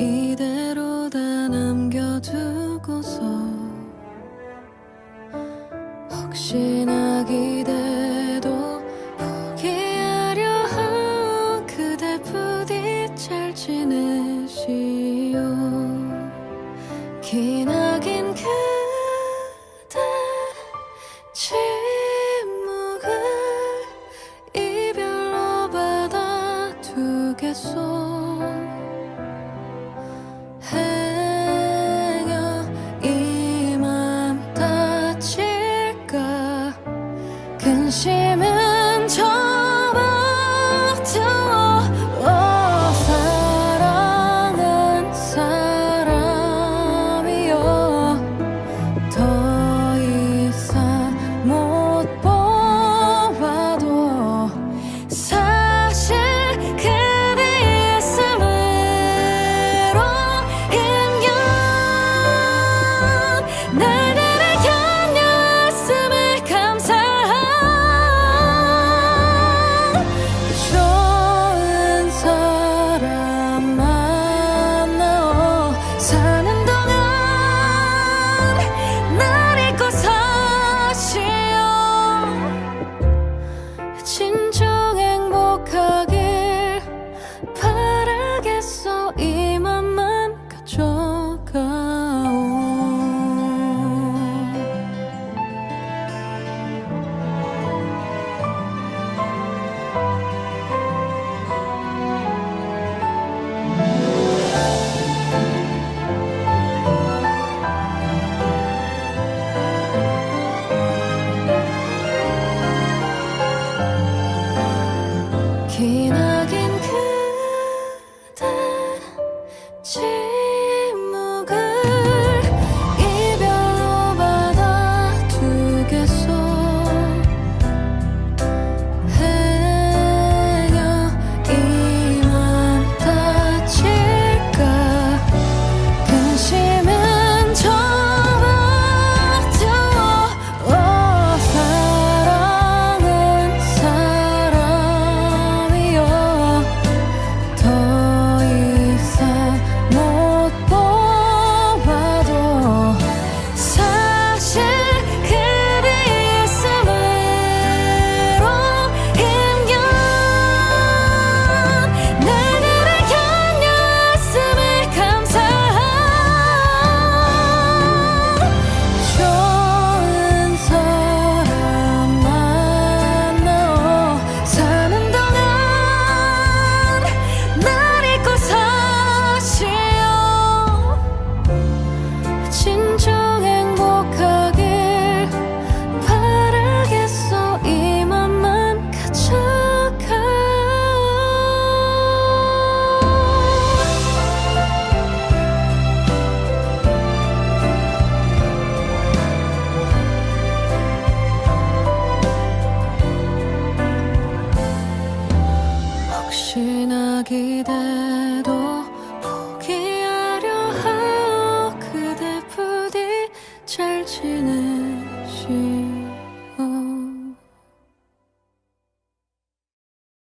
이대로 다 남겨두고서 혹시나 기대도 포기하려 하오 그대 부디 잘 지내시오. 기나 shimmers 지나기대도 포기하려 하오. 그대 부디 잘 지내.